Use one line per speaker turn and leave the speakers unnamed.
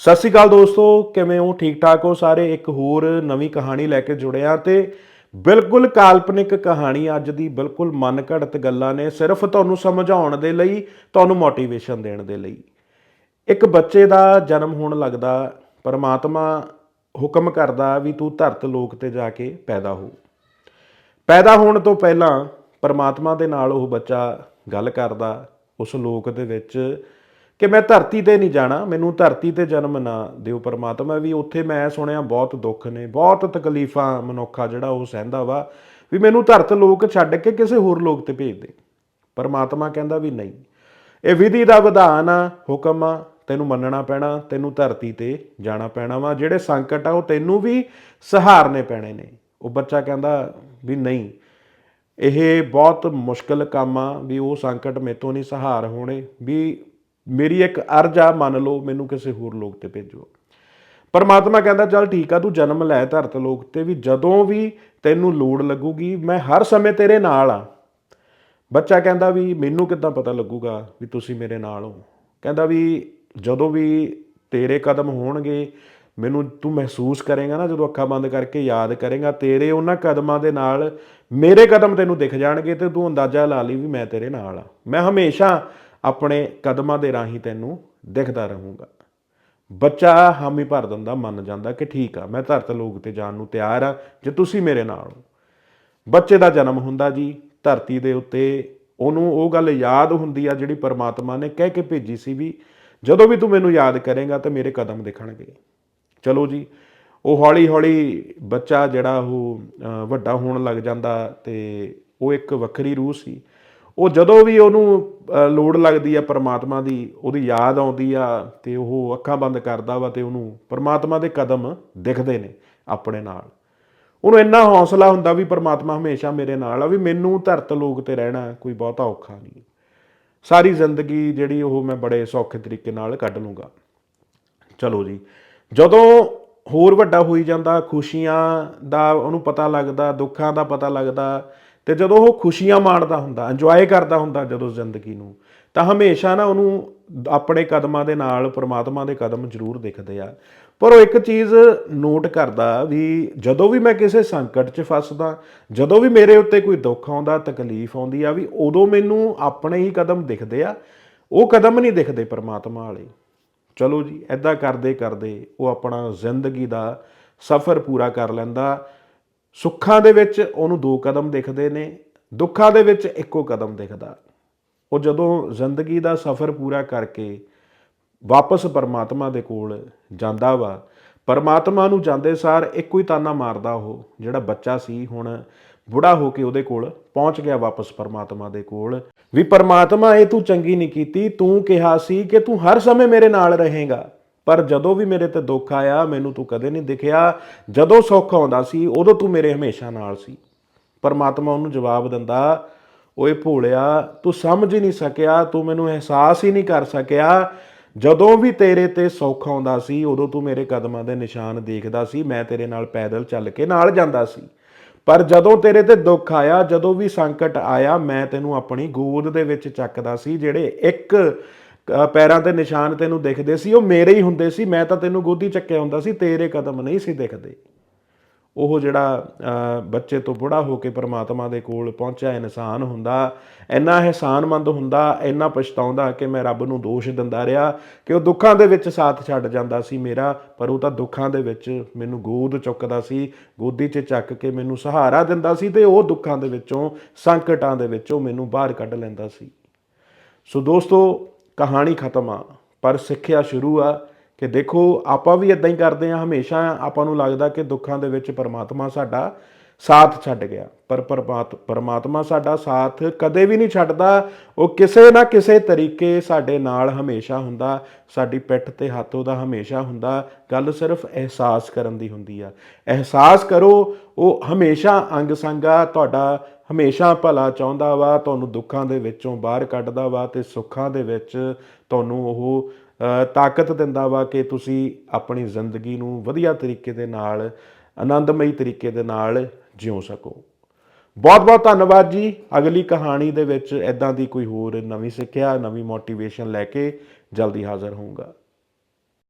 ਸਤਿ ਸ਼੍ਰੀ ਅਕਾਲ ਦੋਸਤੋ, ਕਿਵੇਂ ਹੋ? ਠੀਕ ਠਾਕ ਹੋ ਸਾਰੇ? ਇੱਕ ਹੋਰ ਨਵੀਂ ਕਹਾਣੀ ਲੈ ਕੇ ਜੁੜਿਆ ਤੇ ਬਿਲਕੁਲ ਕਾਲਪਨਿਕ ਕਹਾਣੀ ਅੱਜ ਦੀ ਬਿਲਕੁਲ ਮਨ ਘੜਤ ਗੱਲਾਂ ਨੇ ਸਿਰਫ ਤੁਹਾਨੂੰ ਸਮਝਾਉਣ ਦੇ ਲਈ, ਤੁਹਾਨੂੰ ਮੋਟੀਵੇਸ਼ਨ ਦੇਣ ਦੇ ਲਈ। ਇੱਕ ਬੱਚੇ ਦਾ ਜਨਮ ਹੋਣ ਲੱਗਦਾ, ਪਰਮਾਤਮਾ ਹੁਕਮ ਕਰਦਾ ਵੀ ਤੂੰ ਧਰਤ ਲੋਕ ਤੇ ਜਾ ਕੇ ਪੈਦਾ ਹੋ। ਪੈਦਾ ਹੋਣ ਤੋਂ ਪਹਿਲਾਂ ਪਰਮਾਤਮਾ ਦੇ ਨਾਲ ਉਹ ਬੱਚਾ ਗੱਲ ਕਰਦਾ, ਉਸ ਲੋਕ ਦੇ ਵਿੱਚ ਕਿ ਮੈਂ ਧਰਤੀ ਤੇ ਨਹੀਂ ਜਾਣਾ, ਮੈਨੂੰ ਧਰਤੀ ਤੇ ਜਨਮ ਨਾ ਦਿਓ ਪਰਮਾਤਮਾ। ਵੀ ਉੱਥੇ ਮੈਂ ਸੁਣਿਆ ਬਹੁਤ ਦੁੱਖ ਨੇ, ਬਹੁਤ ਤਕਲੀਫਾਂ ਮਨੁੱਖਾ ਜਿਹੜਾ ਉਹ ਸਹਿੰਦਾ ਵਾ, ਵੀ ਮੈਨੂੰ ਧਰਤ ਲੋਕ ਛੱਡ ਕੇ ਕਿਸੇ ਹੋਰ ਲੋਕ ਤੇ ਭੇਜ ਦੇ ਪਰਮਾਤਮਾ ਕਹਿੰਦਾ ਵੀ ਨਹੀਂ। ਇਹ ਵਿਧੀ ਦਾ ਵਿਧਾਨ ਆ, ਹੁਕਮ ਆ, ਤੈਨੂੰ ਮੰਨਣਾ ਪੈਣਾ, ਤੈਨੂੰ ਧਰਤੀ ਤੇ ਜਾਣਾ ਪੈਣਾ ਵਾ। ਜਿਹੜੇ ਸੰਕਟ ਆ, ਉਹ ਤੈਨੂੰ ਵੀ ਸਹਾਰਨੇ ਪੈਣੇ ਨੇ। ਉਹ ਬੱਚਾ ਕਹਿੰਦਾ ਵੀ ਨਹੀਂ। ਇਹ ਬਹੁਤ ਮੁਸ਼ਕਲ ਕੰਮ ਆ, ਵੀ ਉਹ ਸੰਕਟ ਮੇਤੋਂ ਨਹੀਂ ਸਹਾਰ ਹੋਣੇ। ਵੀ ਮੇਰੀ ਇੱਕ ਅਰਜ਼ ਆ, ਮੰਨ ਲਓ, ਮੈਨੂੰ ਕਿਸੇ ਹੋਰ ਲੋਕ ਤੇ ਭੇਜੋ। ਪਰਮਾਤਮਾ ਕਹਿੰਦਾ, ਚੱਲ ਠੀਕ ਆ, ਤੂੰ ਜਨਮ ਲੈ ਧਰਤ ਲੋਕ ਤੇ ਵੀ ਜਦੋਂ ਵੀ ਤੈਨੂੰ ਲੋੜ ਲੱਗੂਗੀ, ਮੈਂ ਹਰ ਸਮੇਂ ਤੇਰੇ ਨਾਲ ਆ। ਬੱਚਾ ਕਹਿੰਦਾ ਵੀ, ਮੈਨੂੰ ਕਿੱਦਾਂ ਪਤਾ ਲੱਗੂਗਾ ਵੀ ਤੁਸੀਂ ਮੇਰੇ ਨਾਲ ਹੋ? ਕਹਿੰਦਾ ਵੀ, ਜਦੋਂ ਵੀ ਤੇਰੇ ਕਦਮ ਹੋਣਗੇ, ਮੈਨੂੰ ਤੂੰ ਮਹਿਸੂਸ ਕਰੇਗਾ ਨਾ, ਜਦੋਂ ਅੱਖਾਂ ਬੰਦ ਕਰਕੇ ਯਾਦ ਕਰੇਗਾ, ਤੇਰੇ ਉਹਨਾਂ ਕਦਮਾਂ ਦੇ ਨਾਲ ਮੇਰੇ ਕਦਮ ਤੈਨੂੰ ਦਿਖ ਜਾਣਗੇ ਤੇ ਤੂੰ ਅੰਦਾਜ਼ਾ ਲਾ ਲਈ ਵੀ ਮੈਂ ਤੇਰੇ ਨਾਲ ਆ। ਮੈਂ ਹਮੇਸ਼ਾ ਆਪਣੇ ਕਦਮਾਂ ਦੇ ਰਾਹੀਂ ਤੈਨੂੰ ਦਿਖਦਾ ਰਹੂੰਗਾ। ਬੱਚਾ ਹਾਮੀ ਭਰ ਦਿੰਦਾ, ਮੰਨ ਜਾਂਦਾ ਕਿ ਠੀਕ ਆ, ਮੈਂ ਧਰਤ ਲੋਕ ਤੇ ਜਾਣ ਨੂੰ ਤਿਆਰ ਆ, ਜੇ ਤੁਸੀਂ ਮੇਰੇ ਨਾਲ ਹੋ। ਬੱਚੇ ਦਾ ਜਨਮ ਹੁੰਦਾ ਜੀ, ਧਰਤੀ ਦੇ ਉੱਤੇ ਉਹਨੂੰ ਉਹ ਗੱਲ ਯਾਦ ਹੁੰਦੀ ਆ ਜਿਹੜੀ ਪਰਮਾਤਮਾ ਨੇ ਕਹਿ ਕੇ ਭੇਜੀ ਸੀ ਵੀ ਜਦੋਂ ਵੀ ਤੂੰ ਮੈਨੂੰ ਯਾਦ ਕਰੇਗਾ ਤਾਂ ਮੇਰੇ ਕਦਮ ਦਿਖਣਗੇ। ਚਲੋ ਜੀ, ਉਹ ਹੌਲੀ ਹੌਲੀ ਬੱਚਾ ਜਿਹੜਾ ਉਹ ਵੱਡਾ ਹੋਣ ਲੱਗ ਜਾਂਦਾ ਤੇ ਉਹ ਇੱਕ ਵੱਖਰੀ ਰੂਹ ਸੀ। ਉਹ ਜਦੋਂ ਵੀ ਉਹਨੂੰ ਅਹ, ਲੋੜ ਲੱਗਦੀ ਆ ਪਰਮਾਤਮਾ ਦੀ ਉਹਦੀ ਯਾਦ ਆਉਂਦੀ ਆ ਤੇ ਉਹ ਅੱਖਾਂ ਬੰਦ ਕਰਦਾ ਵਾ ਤੇ ਉਹਨੂੰ ਪਰਮਾਤਮਾ ਦੇ ਕਦਮ ਦਿਖਦੇ ਨੇ ਆਪਣੇ ਨਾਲ। ਉਹਨੂੰ ਇੰਨਾ ਹੌਸਲਾ ਹੁੰਦਾ ਵੀ ਪਰਮਾਤਮਾ ਹਮੇਸ਼ਾ ਮੇਰੇ ਨਾਲ ਆ ਵੀ ਮੈਨੂੰ ਧਰਤ ਲੋਕ ਤੇ ਰਹਿਣਾ ਕੋਈ ਬਹੁਤਾ ਔਖਾ ਨਹੀਂ। ਸਾਰੀ ਜ਼ਿੰਦਗੀ ਜਿਹੜੀ ਉਹ ਮੈਂ ਬੜੇ ਸੌਖੇ ਤਰੀਕੇ ਨਾਲ ਕੱਢ ਲੂੰਗਾ। ਚਲੋ ਜੀ ਜਦੋਂ ਹੋਰ ਵੱਡਾ ਹੋਈ ਜਾਂਦਾ ਖੁਸ਼ੀਆਂ ਦਾ ਉਹਨੂੰ ਪਤਾ ਲੱਗਦਾ ਦੁੱਖਾਂ ਦਾ ਪਤਾ ਲੱਗਦਾ ਤੇ ਜਦੋਂ ਉਹ ਖੁਸ਼ੀਆਂ ਮਾਣਦਾ ਹੁੰਦਾ ਇੰਜੋਏ ਕਰਦਾ ਹੁੰਦਾ ਜਦੋਂ ਜ਼ਿੰਦਗੀ ਨੂੰ, ਤਾਂ ਹਮੇਸ਼ਾ ਨਾ ਉਹਨੂੰ ਆਪਣੇ ਕਦਮਾਂ ਦੇ ਨਾਲ, ਪ੍ਰਮਾਤਮਾ ਦੇ ਕਦਮ ਜ਼ਰੂਰ ਦਿਖਦੇ ਆ। ਪਰ ਉਹ ਇੱਕ ਚੀਜ਼ ਨੋਟ ਕਰਦਾ ਵੀ ਜਦੋਂ ਵੀ ਮੈਂ ਕਿਸੇ ਸੰਕਟ 'ਚ ਫਸਦਾ, ਜਦੋਂ ਵੀ ਮੇਰੇ ਉੱਤੇ ਕੋਈ ਦੁੱਖ ਆਉਂਦਾ, ਤਕਲੀਫ ਆਉਂਦੀ ਆ, ਵੀ ਉਦੋਂ ਮੈਨੂੰ ਆਪਣੇ ਹੀ ਕਦਮ ਦਿਖਦੇ ਆ। ਉਹ ਕਦਮ ਨਹੀਂ ਦਿਖਦੇ ਪਰਮਾਤਮਾ ਵਾਲੇ। ਚਲੋ ਜੀ ਐਦਾਂ ਕਰਦੇ ਕਰਦੇ ਉਹ ਆਪਣਾ ਜ਼ਿੰਦਗੀ ਦਾ ਸਫ਼ਰ ਪੂਰਾ ਕਰ ਲੈਂਦਾ। ਸੁੱਖਾਂ ਦੇ ਵਿੱਚ ਉਹਨੂੰ ਦੋ ਕਦਮ ਦਿਖਦੇ ਨੇ, ਦੁੱਖਾਂ ਦੇ ਵਿੱਚ ਇੱਕੋ ਕਦਮ ਦਿਖਦਾ। ਉਹ ਜਦੋਂ ਜ਼ਿੰਦਗੀ ਦਾ ਸਫ਼ਰ ਪੂਰਾ ਕਰਕੇ ਵਾਪਸ ਪਰਮਾਤਮਾ ਦੇ ਕੋਲ ਜਾਂਦਾ ਵਾ, ਪਰਮਾਤਮਾ ਨੂੰ ਜਾਂਦੇ ਸਾਰ ਇੱਕੋ ਹੀ ਤਾਨਾ ਮਾਰਦਾ ਉਹ, ਜਿਹੜਾ ਬੱਚਾ ਸੀ, ਹੁਣ ਬੁੜਾ ਹੋ ਕੇ ਉਹਦੇ ਕੋਲ ਪਹੁੰਚ ਗਿਆ ਵਾਪਸ ਪਰਮਾਤਮਾ ਦੇ ਕੋਲ, ਵੀ ਪਰਮਾਤਮਾ, ਇਹ ਤੂੰ ਚੰਗੀ ਨਹੀਂ ਕੀਤੀ, ਤੂੰ ਕਿਹਾ ਸੀ ਕਿ ਤੂੰ ਹਰ ਸਮੇਂ ਮੇਰੇ ਨਾਲ ਰਹੇਗਾ। ਪਰ ਜਦੋਂ ਵੀ ਮੇਰੇ ਤੇ ਦੁੱਖ ਆਇਆ, ਮੈਨੂੰ ਤੂੰ ਕਦੇ ਨਹੀਂ ਦਿਖਿਆ। ਜਦੋਂ ਸੁੱਖ ਆਉਂਦਾ ਸੀ, ਉਦੋਂ ਤੂੰ ਮੇਰੇ ਹਮੇਸ਼ਾ ਨਾਲ ਸੀ। ਪਰਮਾਤਮਾ ਉਹਨੂੰ ਜਵਾਬ ਦਿੰਦਾ, ਓਏ ਭੋਲਿਆ, ਤੂੰ ਸਮਝ ਹੀ ਨਹੀਂ ਸਕਿਆ, ਤੂੰ ਮੈਨੂੰ ਅਹਿਸਾਸ ਹੀ ਨਹੀਂ ਕਰ ਸਕਿਆ। ਜਦੋਂ ਵੀ ਤੇਰੇ ਤੇ ਸੁੱਖ ਆਉਂਦਾ ਸੀ, ਉਦੋਂ ਤੂੰ ਮੇਰੇ ਕਦਮਾਂ ਦੇ ਨਿਸ਼ਾਨ ਦੇਖਦਾ ਸੀ, ਮੈਂ ਤੇਰੇ ਨਾਲ ਪੈਦਲ ਚੱਲ ਕੇ ਨਾਲ ਜਾਂਦਾ ਸੀ। ਪਰ ਜਦੋਂ ਤੇਰੇ ਤੇ ਦੁੱਖ ਆਇਆ, ਜਦੋਂ ਵੀ ਸੰਕਟ ਆਇਆ, ਮੈਂ ਤੈਨੂੰ ਆਪਣੀ ਗੋਦ ਦੇ ਵਿੱਚ ਚੱਕਦਾ ਸੀ, ਜਿਹੜੇ ਇੱਕ ਪੈਰਾਂ ਤੇ ਨਿਸ਼ਾਨ ਤੈਨੂੰ ਦਿਖਦੇ ਸੀ, ਉਹ ਮੇਰੇ ਹੀ ਹੁੰਦੇ ਸੀ, ਮੈਂ ਤਾਂ ਤੈਨੂੰ ਗੋਦੀ ਚੱਕਿਆ ਹੁੰਦਾ ਸੀ, ਤੇਰੇ ਕਦਮ ਨਹੀਂ ਸੀ ਦਿਖਦੇ। ਉਹ ਜਿਹੜਾ ਬੱਚੇ ਤੋਂ ਬੁੜਾ ਹੋ ਕੇ ਪਰਮਾਤਮਾ ਦੇ ਕੋਲ ਪਹੁੰਚਿਆ ਇਨਸਾਨ ਹੁੰਦਾ, ਇੰਨਾ ਅਹਿਸਾਨਮੰਦ ਹੁੰਦਾ, ਇੰਨਾ ਪਛਤਾਉਂਦਾ ਕਿ ਮੈਂ ਰੱਬ ਨੂੰ ਦੋਸ਼ ਦਿੰਦਾ ਰਿਹਾ ਕਿ ਉਹ ਦੁੱਖਾਂ ਦੇ ਵਿੱਚ ਸਾਥ ਛੱਡ ਜਾਂਦਾ ਸੀ ਮੇਰਾ, ਪਰ ਉਹ ਤਾਂ ਦੁੱਖਾਂ ਦੇ ਵਿੱਚ ਮੈਨੂੰ ਗੋਦ ਚੁੱਕਦਾ ਸੀ, ਗੋਦੀ 'ਚ ਚੱਕ ਕੇ ਮੈਨੂੰ ਸਹਾਰਾ ਦਿੰਦਾ ਸੀ ਤੇ ਉਹ ਦੁੱਖਾਂ ਦੇ ਵਿੱਚੋਂ, ਸੰਕਟਾਂ ਦੇ ਵਿੱਚੋਂ ਮੈਨੂੰ ਬਾਹਰ ਕੱਢ ਲੈਂਦਾ ਸੀ। ਸੋ ਦੋਸਤੋ ਕਹਾਣੀ ਖਤਮ ਆ। ਪਰ ਸਿੱਖਿਆ ਸ਼ੁਰੂ ਆ ਕਿ ਦੇਖੋ, ਆਪਾਂ ਵੀ ਇਦਾਂ ਹੀ ਕਰਦੇ ਆ, ਹਮੇਸ਼ਾ ਆਪਾਂ ਨੂੰ ਲੱਗਦਾ ਕਿ ਦੁੱਖਾਂ ਦੇ ਵਿੱਚ ਪਰਮਾਤਮਾ ਸਾਡਾ ਸਾਥ ਛੱਡ ਗਿਆ। ਪਰ ਪਰਮਾਤਮਾ ਸਾਡਾ ਸਾਥ ਕਦੇ ਵੀ ਨਹੀਂ ਛੱਡਦਾ। ਉਹ ਕਿਸੇ ਨਾ ਕਿਸੇ ਤਰੀਕੇ ਸਾਡੇ ਨਾਲ ਹਮੇਸ਼ਾ ਹੁੰਦਾ। ਸਾਡੀ ਪਿੱਠ ਤੇ ਹੱਥ ਉਹਦਾ ਹਮੇਸ਼ਾ ਹੁੰਦਾ। ਗੱਲ ਸਿਰਫ ਅਹਿਸਾਸ ਕਰਨ ਦੀ ਹੁੰਦੀ ਆ। ਅਹਿਸਾਸ ਕਰੋ, ਉਹ ਹਮੇਸ਼ਾ ਅੰਗ ਸੰਗਾ ਤੁਹਾਡਾ ਹਮੇਸ਼ਾ ਭਲਾ ਚਾਹੁੰਦਾ ਵਾ, ਤੁਹਾਨੂੰ ਦੁੱਖਾਂ ਦੇ ਵਿੱਚੋਂ ਬਾਹਰ ਕੱਢਦਾ ਵਾ ਤੇ ਸੁੱਖਾਂ ਦੇ ਵਿੱਚ ਤੁਹਾਨੂੰ ਉਹ ਤਾਕਤ ਦਿੰਦਾ ਵਾ ਕਿ ਤੁਸੀਂ ਆਪਣੀ ਜ਼ਿੰਦਗੀ ਨੂੰ ਵਧੀਆ ਤਰੀਕੇ ਦੇ ਨਾਲ, ਆਨੰਦਮਈ ਤਰੀਕੇ ਦੇ ਨਾਲ ਜਿਉ ਸਕੋ। ਬਹੁਤ ਬਹੁਤ ਧੰਨਵਾਦ ਜੀ। ਅਗਲੀ ਕਹਾਣੀ ਦੇ ਵਿੱਚ ਐਦਾਂ ਦੀ ਕੋਈ ਹੋਰ ਨਵੀਂ ਸਿੱਖਿਆ, ਨਵੀਂ ਮੋਟੀਵੇਸ਼ਨ ਲੈ ਕੇ ਜਲਦੀ ਹਾਜ਼ਰ ਹੋਊਂਗਾ।